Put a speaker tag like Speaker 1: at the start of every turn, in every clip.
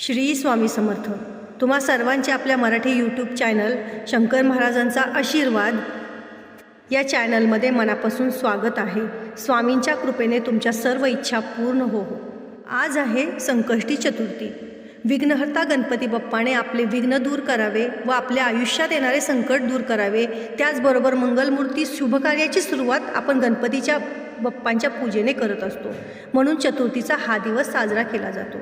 Speaker 1: श्री स्वामी समर्थ. तुम्हा सर्वांचे आपल्या मराठी यूट्यूब चॅनल शंकर महाराजांचा आशीर्वाद या चॅनलमध्ये मनापासून स्वागत आहे. स्वामींच्या कृपेने तुमच्या सर्व इच्छा पूर्ण हो. आज आहे संकष्टी चतुर्थी. विघ्नहर्ता गणपती बाप्पाने आपले विघ्न दूर करावे व आपल्या आयुष्यात येणारे संकट दूर करावे. त्याचबरोबर मंगलमूर्ती शुभकार्याची सुरुवात आपण गणपतीच्या बाप्पांच्या पूजेने करत असतो. म्हणून चतुर्थीचा हा दिवस साजरा केला जातो.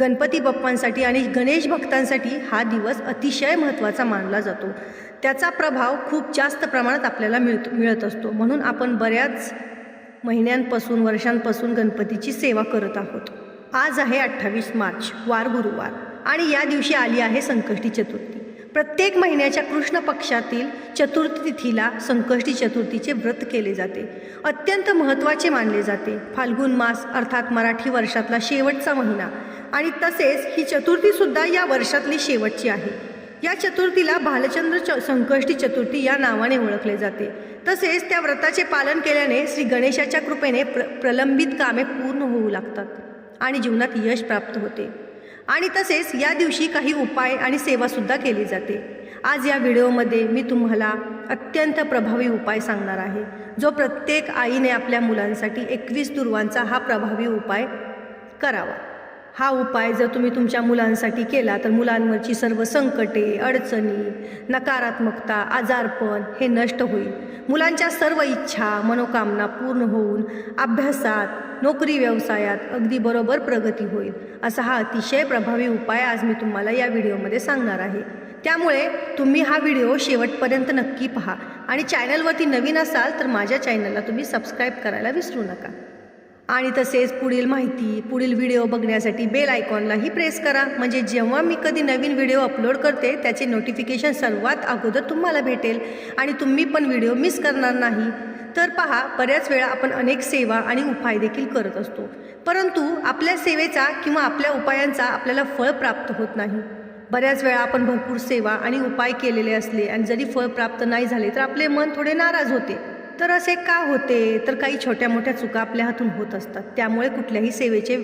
Speaker 1: गणपती बाप्पांसाठी आणि गणेश भक्तांसाठी हा दिवस अतिशय महत्त्वाचा मानला जातो. त्याचा प्रभाव खूप जास्त प्रमाणात आपल्याला मिळत मिळत असतो. म्हणून आपण बऱ्याच महिन्यांपासून वर्षांपासून गणपतीची सेवा करत आहोत. आज आहे अठ्ठावीस मार्च वार गुरुवार. आणि या दिवशी आली आहे संकष्टी चतुर्थी. प्रत्येक महिन्याच्या कृष्ण पक्षातील चतुर्थी तिथीला संकष्टी चतुर्थीचे व्रत केले जाते. अत्यंत महत्त्वाचे मानले जाते. फाल्गुन मास अर्थात मराठी वर्षातला शेवटचा महिना आणि तसेच ही चतुर्थीसुद्धा या वर्षातली शेवटची आहे. या चतुर्थीला भालचंद्र च संकष्टी चतुर्थी या नावाने ओळखले जाते. तसेच त्या व्रताचे पालन केल्याने श्री गणेशाच्या कृपेने प्र प्रलंबित कामे पूर्ण होऊ लागतात आणि जीवनात यश प्राप्त होते. आणि तसेच या दिवशी काही उपाय आणि सेवासुद्धा केली जाते. आज या व्हिडिओमध्ये मी तुम्हाला अत्यंत प्रभावी उपाय सांगणार आहे जो प्रत्येक आईने आपल्या मुलांसाठी एकवीस दुर्वांचा हा प्रभावी उपाय करावा. हा उपाय जर तुम्ही तुमच्या मुलांसाठी केला तर मुलांवरची सर्व संकटे अडचणी नकारात्मकता आजारपण हे नष्ट होईल. मुलांच्या सर्व इच्छा मनोकामना पूर्ण होऊन अभ्यासात नोकरी व्यवसायात अगदी बरोबर प्रगती होईल असा हा अतिशय प्रभावी उपाय आज मी तुम्हाला या व्हिडिओमध्ये सांगणार आहे. त्यामुळे तुम्ही हा व्हिडिओ शेवटपर्यंत नक्की पहा आणि चॅनलवरती नवीन असाल तर माझ्या चॅनलला तुम्ही सबस्क्राईब करायला विसरू नका. आणि तसेच पुढील माहिती पुढील व्हिडिओ बघण्यासाठी बेल आयकॉनलाही प्रेस करा. म्हणजे जेव्हा मी कधी नवीन व्हिडिओ अपलोड करते त्याचे नोटिफिकेशन सर्वात अगोदर तुम्हाला भेटेल. आणि तुम्ही पण व्हिडिओ मिस करणार नाही. तर पहा बऱ्याच वेळा आपण अनेक सेवा आणि उपाय देखील करत असतो. परंतु आपल्या सेवेचा किंवा आपल्या उपायांचा आपल्याला फळ प्राप्त होत नाही. बऱ्याच वेळा आपण भरपूर सेवा आणि उपाय केलेले असले आणि जरी फळ प्राप्त नाही झाले तर आपले मन थोडे नाराज होते. तर असे का होते? तर काही छोट्या मोठ्या चुका आपल्या हातून होत असतात. त्यामुळे कुठल्याही सेवेचे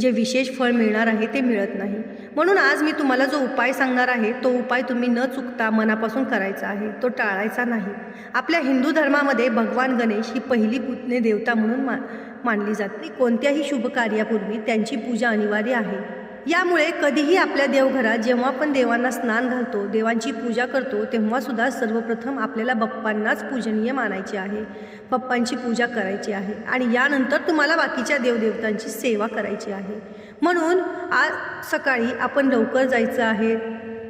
Speaker 1: जे विशेष फळ मिळणार आहे ते मिळत नाही. म्हणून आज मी तुम्हाला जो उपाय सांगणार आहे तो उपाय तुम्ही न चुकता मनापासून करायचा आहे. तो टाळायचा नाही. आपल्या हिंदू धर्मामध्ये भगवान गणेश ही पहिली पुतणे देवता म्हणून मा मानली जाते कोणत्याही शुभ कार्यापूर्वी त्यांची पूजा अनिवार्य आहे. यामुळे कधीही आपल्या देवघरात जेव्हा आपण देवांना स्नान घालतो देवांची पूजा करतो तेव्हासुद्धा सर्वप्रथम आपल्याला बाप्पांनाच पूजनीय मानायचे आहे. बाप्पांची पूजा करायची आहे आणि यानंतर तुम्हाला बाकीच्या देवदेवतांची सेवा करायची आहे. म्हणून आज सकाळी आपण लवकर जायचं आहे.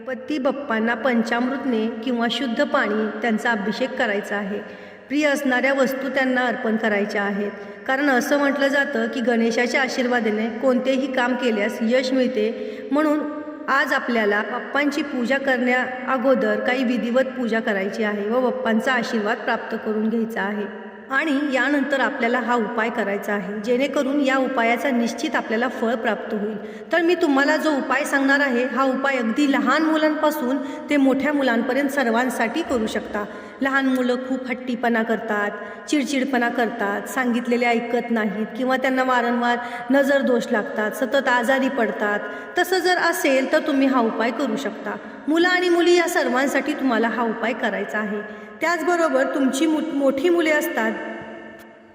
Speaker 1: पती बाप्पांना पंचामृतने किंवा शुद्ध पाणी त्यांचा अभिषेक करायचा आहे. प्रिय असणाऱ्या वस्तू त्यांना अर्पण करायच्या आहेत. कारण असं म्हटलं जातं की गणेशाच्या आशीर्वादाने कोणतेही काम केल्यास यश मिळते. म्हणून आज आपल्याला बाप्पांची पूजा करण्या अगोदर काही विधिवत पूजा करायची आहे व बाप्पांचा आशीर्वाद प्राप्त करून घ्यायचा आहे. आणि यानंतर आपल्याला हा उपाय करायचा आहे. जेणेकरून या उपायाचा निश्चित आपल्याला फळ प्राप्त होईल. तर मी तुम्हाला जो उपाय सांगणार आहे हा उपाय अगदी लहान मुलांपासून ते मोठ्या मुलांपर्यंत सर्वांसाठी करू शकता. लहान मुलं खूप हट्टीपणा करतात चिडचिडपणा करतात सांगितलेले ऐकत नाहीत किंवा त्यांना वारंवार नजर दोष लागतात सतत आजारी पडतात. तसं जर असेल तर तुम्ही हा उपाय करू शकता. मुलं आणि मुली या सर्वांसाठी तुम्हाला हा उपाय करायचा आहे. त्याचबरोबर तुमची मु मोठी मुले असतात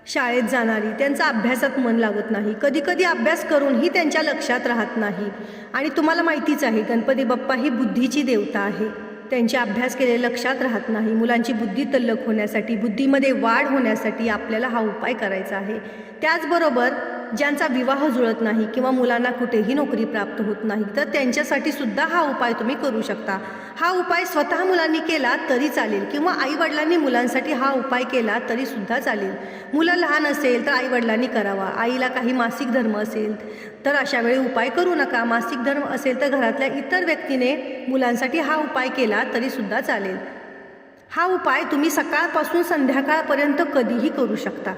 Speaker 1: शाळेत जाणारी त्यांचा अभ्यासात मन लागत नाही. कधी कधी अभ्यास करूनही त्यांच्या लक्षात राहत नाही. आणि तुम्हाला माहितीच आहे गणपती बाप्पा ही बुद्धीची देवता आहे. त्यांचे अभ्यास केले लक्षात राहत नाही. मुलांची बुद्धी तल्लक होण्यासाठी बुद्धीमध्ये वाढ होण्यासाठी आपल्याला हा उपाय करायचा आहे. त्याचबरोबर ज्यांचा विवाह जुळत नाही किंवा मुलांना कुठेही नोकरी प्राप्त होत नाही तर त्यांच्यासाठी सुद्धा हा उपाय तुम्ही करू शकता. हा उपाय स्वतः मुलांनी केला तरी चालेल. किंवा आईवडिलांनी मुलांसाठी हा उपाय केला तरी सुद्धा चालेल. मुलं लहान असेल तर आईवडिलांनी करावा. आईला काही मासिक धर्म असेल तर अशा वेळी उपाय करू नका. मासिक धर्म असेल तर घरातल्या इतर व्यक्तीने मुलांसाठी हा उपाय केला तरी सुद्धा चालेल. हा उपाय तुम्ही सकाळपासून संध्याकाळपर्यंत कधीही करू शकता.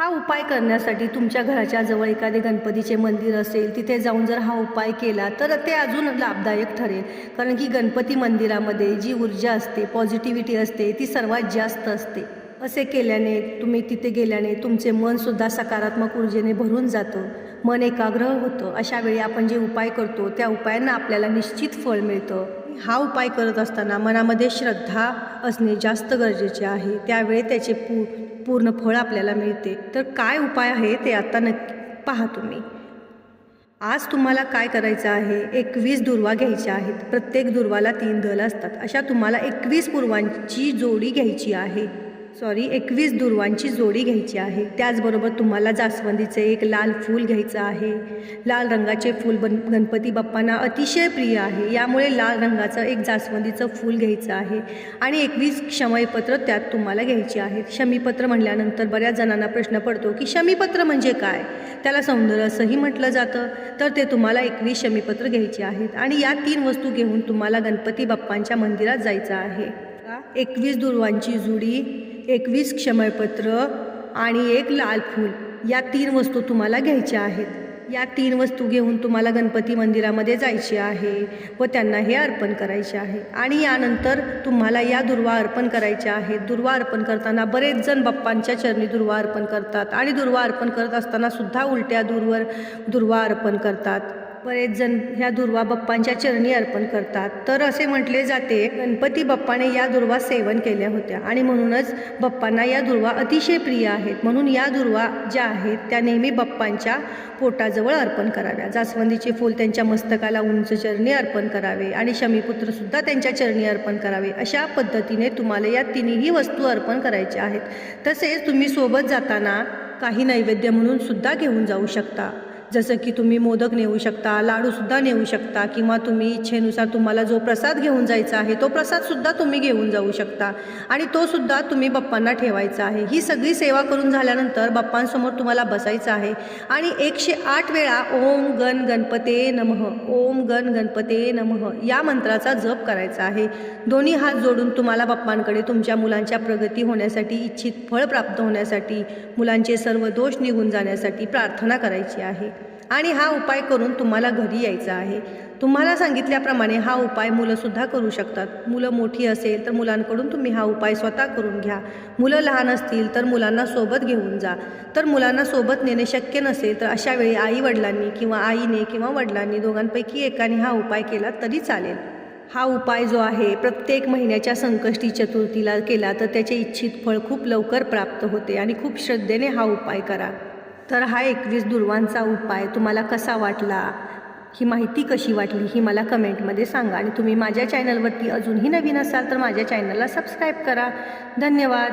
Speaker 1: हा उपाय करण्यासाठी तुमच्या घराच्या जवळ एखादे गणपतीचे मंदिर असेल तिथे जाऊन जर हा उपाय केला तर ते अजून लाभदायक ठरेल. कारण की गणपती मंदिरामध्ये जी ऊर्जा असते पॉझिटिव्हिटी असते ती सर्वात जास्त असते. असे केल्याने तुम्ही तिथे गेल्याने तुमचे मनसुद्धा सकारात्मक ऊर्जेने भरून जातं. मन एकाग्र होतं. अशा वेळी आपण जे उपाय करतो त्या उपायांना आपल्याला निश्चित फळ मिळतं. हा उपाय करत असताना मनामध्ये श्रद्धा असणे जास्त गरजेचे आहे. त्यावेळी त्याचे पू पूर्ण फळ आपल्याला मिळते. तर काय उपाय आहे ते आता नक्की पहा तुम्ही. आज तुम्हाला काय करायचं आहे? एकवीस दुर्वा घ्यायच्या आहेत. प्रत्येक दुर्वाला तीन दल असतात. अशा तुम्हाला एकवीस पूर्वांची जोडी घ्यायची आहे. सॉरी एकवीस दुर्वांची जोडी घ्यायची आहे. त्याचबरोबर तुम्हाला जास्वंदीचे एक लाल फूल घ्यायचं आहे. लाल रंगाचे फूल बन गणपती बाप्पांना अतिशय प्रिय आहे. यामुळे लाल रंगाचं एक जास्वंदीचं फूल घ्यायचं आहे. आणि एकवीस क्षमयपत्र त्यात तुम्हाला घ्यायची आहेत क्षमीपत्र म्हटल्यानंतर बऱ्याच जणांना प्रश्न पडतो की क्षमीपत्र म्हणजे काय? त्याला सौंदर्य असंही म्हटलं जातं. तर ते तुम्हाला एकवीस शमीपत्र घ्यायचे आहेत. आणि या तीन वस्तू घेऊन तुम्हाला गणपती बाप्पांच्या मंदिरात जायचं आहे. एकवीस दुर्वांची जुडी एकवीस क्षमयपत्र आणि एक लाल फूल या तीन वस्तू तुम्हाला घ्यायच्या आहेत. या तीन वस्तू घेऊन तुम्हाला गणपती मंदिरामध्ये जायचे आहे व त्यांना हे अर्पण करायचे आहे. आणि यानंतर तुम्हाला या दुर्वा अर्पण करायच्या आहेत. दुर्वा अर्पण करताना बरेच जण बाप्पांच्या चरणी दुर्वा अर्पण करतात आणि दुर्वा अर्पण करत असताना सुद्धा उलट्या दूरवर दुर्वा अर्पण करतात. बरेच जण ह्या दुर्वा बाप्पांच्या चरणी अर्पण करतात. तर असे म्हटले जाते गणपती बाप्पाने या दुर्वा सेवन केल्या होत्या आणि म्हणूनच बाप्पांना या दुर्वा अतिशय प्रिय आहेत. म्हणून या दुर्वा ज्या आहेत त्या नेहमी बाप्पांच्या पोटाजवळ अर्पण कराव्या. जास्वंदीचे फूल त्यांच्या मस्तकाला उंच चरणी अर्पण करावे आणि शमीपुत्रसुद्धा त्यांच्या चरणी अर्पण करावे. अशा पद्धतीने तुम्हाला या तिन्ही वस्तू अर्पण करायच्या आहेत. तसेच तुम्ही सोबत जाताना काही नैवेद्य म्हणून सुद्धा घेऊन जाऊ शकता. जसं की तुम्ही मोदक नेऊ शकता लाडूसुद्धा नेऊ शकता किंवा तुम्ही इच्छेनुसार तुम्हाला जो प्रसाद घेऊन जायचा आहे तो प्रसादसुद्धा तुम्ही घेऊन जाऊ शकता. आणि तोसुद्धा तुम्ही बाप्पांना ठेवायचा आहे. ही सगळी सेवा करून झाल्यानंतर बाप्पांसमोर तुम्हाला बसायचं आहे. आणि एकशे आठ वेळा ओम गण गणपते नमः ओम गण गणपते नमः या मंत्राचा जप करायचा आहे. दोन्ही हात जोडून तुम्हाला बाप्पांकडे तुमच्या मुलांच्या प्रगती होण्यासाठी इच्छित फळ प्राप्त होण्यासाठी मुलांचे सर्व दोष निघून जाण्यासाठी प्रार्थना करायची आहे. आणि हा उपाय करून तुम्हाला घरी यायचा आहे. तुम्हाला सांगितल्याप्रमाणे हा उपाय मुलंसुद्धा करू शकतात. मुलं मोठी असेल तर मुलांकडून तुम्ही हा उपाय स्वतः करून घ्या. मुलं लहान असतील तर मुलांना सोबत घेऊन जा. तर मुलांना सोबत नेणे शक्य नसेल तर अशा वेळी आई वडिलांनी किंवा आईने किंवा वडिलांनी दोघांपैकी एकाने हा उपाय केला तरी चालेल. हा उपाय जो आहे प्रत्येक महिन्याच्या संकष्टी चतुर्थीला केला तर त्याचे इच्छित फळ खूप लवकर प्राप्त होते आणि खूप श्रद्धेने हा उपाय करा. तर हा एकवीस दुर्वांचा उपाय तुम्हाला कसा वाटला? ही माहिती कशी वाटली ही मला कमेंटमध्ये सांगा आणि तुम्ही माझ्या चॅनलवरती अजूनही नवीन असाल तर माझ्या चॅनलला सबस्क्राईब करा. धन्यवाद.